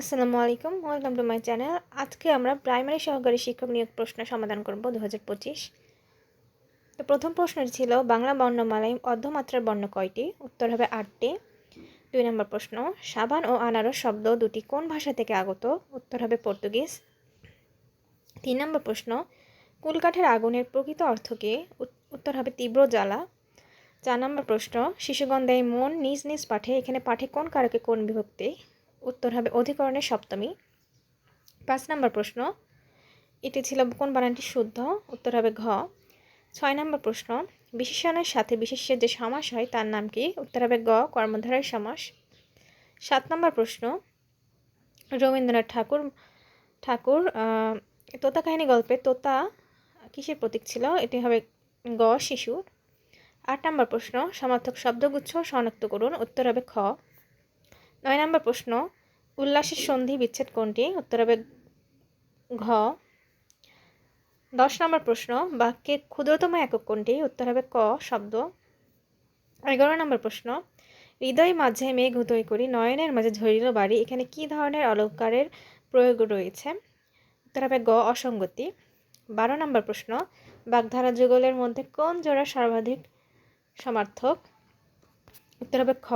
আসসালামু আলাইকুম welcome to my channel. আজকে আমরা প্রাইমারি সহকারী শিক্ষক নিয়োগ প্রশ্ন সমাধান করব দু হাজার পঁচিশ। তো প্রথম প্রশ্নটি ছিল, বাংলা বর্ণমালায় অর্ধমাত্রার বর্ণ কয়টি? উত্তর হবে আটটি। দুই নম্বর প্রশ্ন, সাবান ও আনারস শব্দ দুটি কোন ভাষা থেকে আগত? উত্তর হবে পর্তুগিজ। তিন নম্বর প্রশ্ন, কুলকাঠের আগুনের প্রকৃত অর্থ কী? উত্তর হবে তীব্র জ্বালা। চার নম্বর প্রশ্ন শিশুগন্ধায় মন নিজ নিজ পাঠে, এখানে পাঠে কোন কারকে কোন বিভক্তি? উত্তর হবে অধিকরণের সপ্তমী। পাঁচ নম্বর প্রশ্ন, এটি ছিল কোন বানানটি শুদ্ধ? উত্তর হবে ঘ। ছয় নম্বর প্রশ্ন, বিশেষণের সাথে বিশেষের যে সমাস হয় তার নাম কি? উত্তর হবে গ, কর্মধারের সমাস। সাত নম্বর প্রশ্ন, রবীন্দ্রনাথ ঠাকুর ঠাকুর তোতা কাহিনী গল্পে তোতা কিসের প্রতীক ছিল? এটি হবে গ, শিশুর। আট নম্বর প্রশ্ন, সমার্থক শব্দগুচ্ছ শনাক্ত করুন। উত্তর হবে খ। নয় নম্বর প্রশ্ন, উল্লাসের সন্ধি বিচ্ছেদ কোনটি? উত্তর হবে ঘ। দশ নম্বর প্রশ্ন, বাক্যের ক্ষুদ্রতম একক কোনটি? উত্তর হবে ক, শব্দ। এগারো নম্বর প্রশ্ন, হৃদয় মাঝে মেঘ উদয় করি, নয়নের মাঝে ঝরিল বাড়ি, এখানে কি ধরনের অলঙ্কারের প্রয়োগ রয়েছে? উত্তর হবে গ, অসঙ্গতি। বারো নম্বর প্রশ্ন, বাগধারা যুগলের মধ্যে কোন জোড়া সর্বাধিক সমার্থক? উত্তর হবে খ।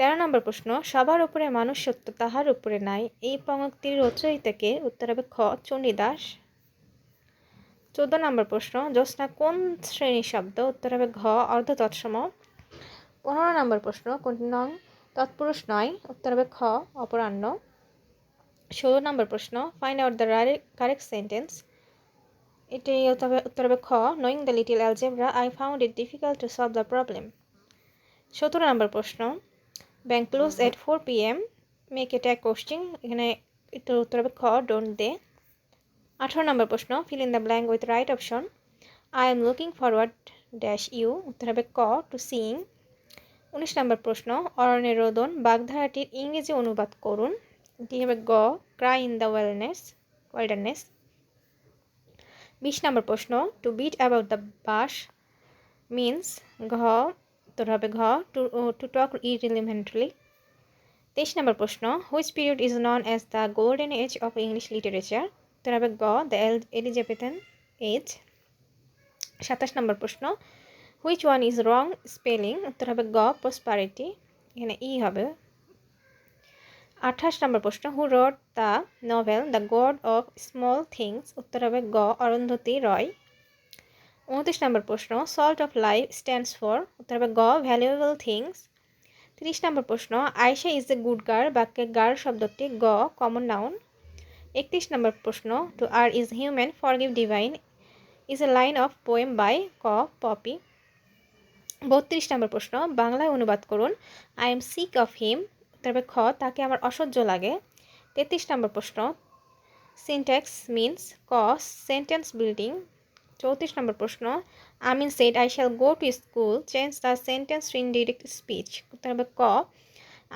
তেরো নম্বর প্রশ্ন, সবার উপরে মানুষ সত্য তাহার উপরে নাই। এই পঙ্ক্তির রচয়িতাকে উত্তর হবে খ চণ্ডীদাস। চোদ্দ নম্বর প্রশ্ন, জ্যোৎস্না কোন শ্রেণির শব্দ? উত্তর হবে ঘ অর্ধ তৎসম পনেরো নম্বর প্রশ্ন, কোনটি নং? তৎপুরুষ নয় উত্তর হবে খ অপরাহ্ন। ষোলো নম্বর প্রশ্ন find out the correct sentence এটি উত্তর হবে খ knowing the little algebra I found it difficult to solve the problem সতেরো নম্বর প্রশ্ন bank close at four P M make এটা এক কোশ্চিং এখানে এটার উত্তর হবে খ ডোন্ট দে আঠারো নম্বর প্রশ্ন fill in the blank with right option I am looking forward dash you উত্তর হবে ক টু সিইং উনিশ নম্বর প্রশ্ন, অরণ্যের রোদন বাগধারাটির ইংরেজি অনুবাদ করুন। এটি হবে গ cry in the wellness wilderness বিশ নম্বর প্রশ্ন to beat about the bush means ঘ উত্তর হবে ঘ টু টু টক ইরিলিমেন্টালি তেইশ নম্বর প্রশ্ন which period is known as the golden age of English literature উত্তর হবে গ দ্য এল এলিজাবেথেন এজ সাতাশ নম্বর প্রশ্ন which one is wrong spelling উত্তর হবে গ প্রসপারিটি এখানে ই হবে। আঠাশ নম্বর প্রশ্ন who wrote the novel the God of small things উত্তর হবে গ, অরন্ধতী রয়। উনত্রিশ নম্বর প্রশ্ন salt of life stands for উত্তর হবে গ ভ্যালুয়েবল থিংস তিরিশ নম্বর প্রশ্ন আয়সা ইজ এ গুড গার বাক্যে গার শব্দটি গ কমন নাউন একত্রিশ নম্বর প্রশ্ন to err is human forgive divine is a line of poem by ক, পপি। বত্রিশ নম্বর প্রশ্ন, বাংলায় অনুবাদ করুন I am sick of him তবে খ, তাকে আমার অসহ্য লাগে। তেত্রিশ নম্বর প্রশ্ন সিনট্যাক্স মিনস ক সেন্টেন্স বিল্ডিং চৌত্রিশ নম্বর প্রশ্ন, Amin said I shall go to school change the sentence in direct speech উত্তর হবে ক,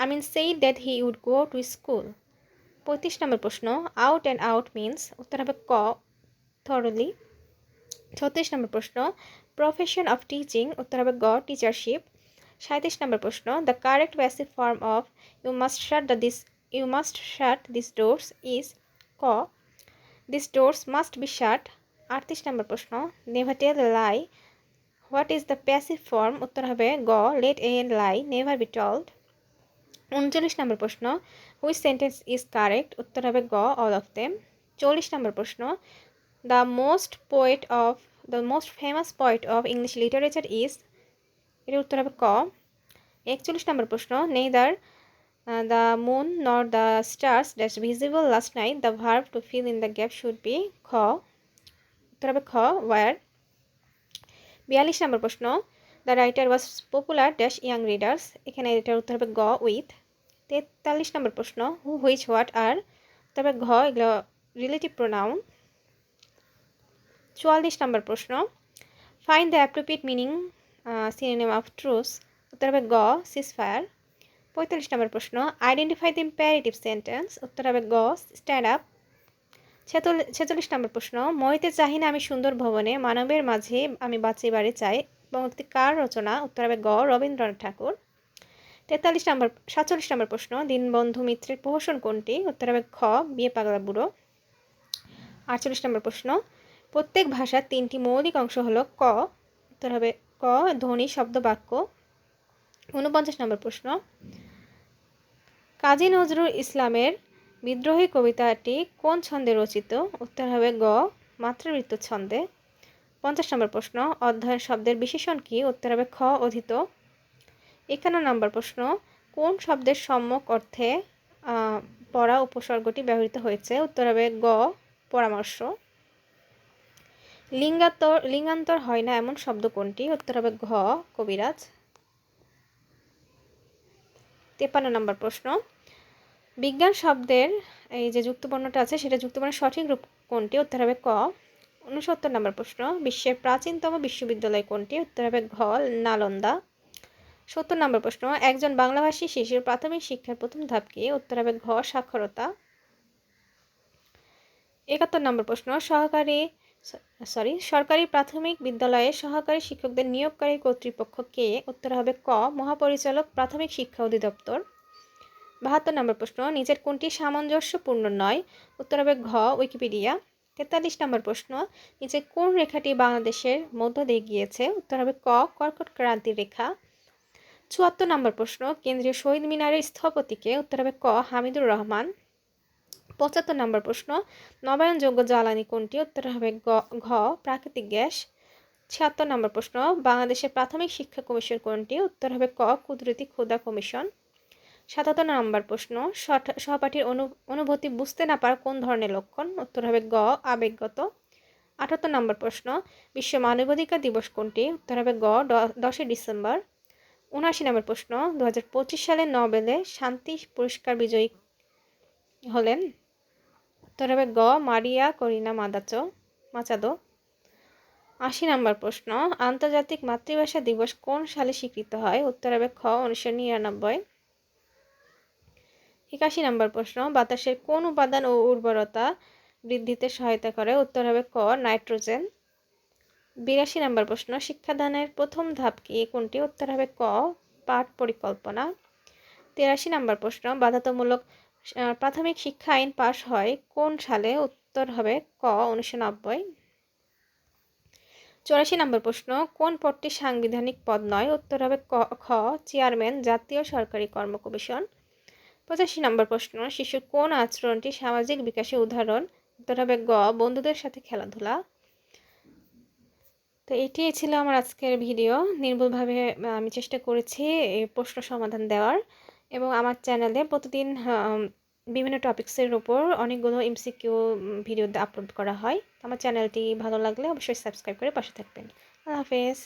Amin said that he would go to school পঁয়ত্রিশ নম্বর প্রশ্ন আউট অ্যান্ড আউট মিনস উত্তর হবে ক থরলি ছত্রিশ নম্বর প্রশ্ন প্রফেশন অফ টিচিং উত্তর হবে গ টিচারশিপ সাঁত্রিশ নম্বর প্রশ্ন the correct passive form of you must shut the this you must shut this doors is ক। This doors must be shut আটত্রিশ নম্বর প্রশ্ন never tell lie, what is the passive form? উত্তর হবে গ, let a lie, never be told. উনচল্লিশ নম্বর প্রশ্ন, হুইচ সেন্টেন্স ইজ কারেক্ট? উত্তর হবে গ, অল অফ দেম। চল্লিশ নম্বর প্রশ্ন, the most poet of, the most famous poet of English literature is এর উত্তর হবে ক। একচল্লিশ নম্বর প্রশ্ন, neither the moon nor the stars that's visible last night, the verb to fill in the gap should be খ। উত্তর হবে, খ ওয়ার বিয়াল্লিশ নম্বর প্রশ্ন। The writer was popular dash young readers এখানে এটার উত্তর হবে গ উইথ তেতাল্লিশ নম্বর প্রশ্ন হু হুইচ হোয়াট আর তবে ঘ, এগুলো রিলেটিভ প্রোনাউন চুয়াল্লিশ নম্বর প্রশ্ন find the appropriate meaning synonym of truce উত্তর হবে গ সিসফায়ার পঁয়তাল্লিশ নম্বর প্রশ্ন আইডেন্টিফাই দ্য ইম্প্যারেটিভ সেন্টেন্স উত্তর হবে গ স্ট্যান্ড আপ ছেচল্লিশ নম্বর প্রশ্ন মহিতে চাহি না আমি সুন্দর ভবনে, মানবের মাঝে আমি বাঁচিবারে চাই এবং কার রচনা, উত্তর হবে গ, রবীন্দ্রনাথ ঠাকুর। তেতাল্লিশ নম্বর, সাতচল্লিশ নম্বর প্রশ্ন, দীনবন্ধু মিত্রের প্রহসন কোনটি, উত্তর হবে খ, বিয়ে পাগলা বুড়ো। আটচল্লিশ নম্বর প্রশ্ন, প্রত্যেক ভাষার তিনটি মৌলিক অংশ হলো ক, উত্তর হবে ক, ধ্বনি, শব্দ, বাক্য। ঊনপঞ্চাশ নম্বর প্রশ্ন, কাজী নজরুল ইসলামের বিদ্রোহী কবিতাটি কোন ছন্দে রচিত? উত্তর হবে গ মাতৃবৃত্ত ছন্দে। পঞ্চাশ নম্বর প্রশ্ন, অধ্যয়ন শব্দের বিশেষণ কি? উত্তর হবে খ, অধীত। একান্ন নম্বর প্রশ্ন, কোন শব্দের সম্যক অর্থে পড়া উপসর্গটি ব্যবহৃত হয়েছে? উত্তর হবে গ, পরামর্শ। লিঙ্গান্তর লিঙ্গান্তর হয় না এমন শব্দ কোনটি? উত্তর হবে ঘ, কবিরাজ। তেপান্ন নম্বর প্রশ্ন বিজ্ঞান শব্দের এই যে যুক্তবর্ণটা আছে, সেটা যুক্তবর্ণের সঠিক রূপ কোনটি? উত্তর হবে ক। উনসত্তর নম্বর প্রশ্ন। বিশ্বের প্রাচীনতম বিশ্ববিদ্যালয় কোনটি? উত্তর হবে ঘ, নালন্দা। সত্তর নম্বর প্রশ্ন। একজন বাংলাভাষী শিশুর প্রাথমিক শিক্ষার প্রথম ধাপ কি? উত্তর হবে ঘ, সাক্ষরতা। একাত্তর নম্বর প্রশ্ন। সহকারী সরি, সরকারি প্রাথমিক বিদ্যালয়ে সহকারী শিক্ষকদের নিয়োগকারী কর্তৃপক্ষ কে? উত্তর হবে ক, মহাপরিচালক প্রাথমিক শিক্ষা অধিদপ্তর। বাহাত্তর নম্বর প্রশ্ন, নিজের কোনটি সামঞ্জস্যপূর্ণ নয়? উত্তর হবে ঘ, উইকিপিডিয়া। তেতাল্লিশ নম্বর প্রশ্ন, নিচে কোন রেখাটি বাংলাদেশের মধ্য দিয়ে গিয়েছে? উত্তর হবে ক, কর্কট ক্রান্তি রেখা। চুয়াত্তর নম্বর প্রশ্ন, কেন্দ্রীয় শহীদ মিনারের স্থপতিকে? উত্তর হবে ক, হামিদুর রহমান। পঁচাত্তর নম্বর প্রশ্ন, নবায়নযোগ্য জ্বালানি কোনটি? উত্তর হবে ঘ, প্রাকৃতিক গ্যাস। ছিয়াত্তর নম্বর প্রশ্ন, বাংলাদেশের প্রাথমিক শিক্ষা কমিশন কোনটি? উত্তর হবে ক, কুদরতি ক্ষুদা কমিশন। সাতাত্তর নম্বর প্রশ্ন সহপাঠীর অনু, অনুভূতি বুঝতে না পারা কোন ধরনের লক্ষণ? উত্তর হবে গ, আবেগগত। আটাত্তর নম্বর প্রশ্ন, বিশ্ব মানবাধিকার দিবস কোনটি? উত্তর হবে গ দশই ডিসেম্বর। উনআশি নম্বর প্রশ্ন দু সালে নোবেলে শান্তি পুরস্কার বিজয়ী হলেন। উত্তর হবে গ, মারিয়া করিনা মাদাচো, মাচাদো। আশি নম্বর প্রশ্ন, আন্তর্জাতিক মাতৃভাষা দিবস কোন সালে স্বীকৃত হয়? উত্তর হবে খ, উনিশশো নিরানব্বই। একাশি নম্বর প্রশ্ন, বাতাসের কোন উপাদান ও উর্বরতা বৃদ্ধিতে সহায়তা করে? উত্তর হবে ক, নাইট্রোজেন। বিরাশি নম্বর প্রশ্ন, শিক্ষাদানের প্রথম ধাপ কি? কোনটি? উত্তর হবে ক, পাঠ পরিকল্পনা। তেরাশি নম্বর প্রশ্ন, বাধ্যতামূলক প্রাথমিক শিক্ষা আইন পাশ হয় কোন সালে? উত্তর হবে ক, উনিশশো নব্বই। চৌরাশি নম্বর প্রশ্ন, কোন পদটি সাংবিধানিক পদ নয়? উত্তর হবে ক, খ, চেয়ারম্যান, জাতীয় সরকারি কর্ম কমিশন। পঁচাশি নম্বর প্রশ্ন, শিশুর কোন আচরণটি সামাজিক বিকাশের উদাহরণ? উত্তর হবে গ, বন্ধুদের সাথে খেলাধুলা। তো এটি ছিল আমার আজকের ভিডিও। নির্ভুলভাবে আমি চেষ্টা করেছি এই প্রশ্ন সমাধান দেওয়ার। এবং আমার চ্যানেলে প্রতিদিন বিভিন্ন টপিক্সের উপর অনেকগুলো এমসিকিউ ভিডিও আপলোড করা হয়। আমার চ্যানেলটি ভালো লাগলে অবশ্যই সাবস্ক্রাইব করে পাশে থাকবেন। আল্লাহ হাফেজ।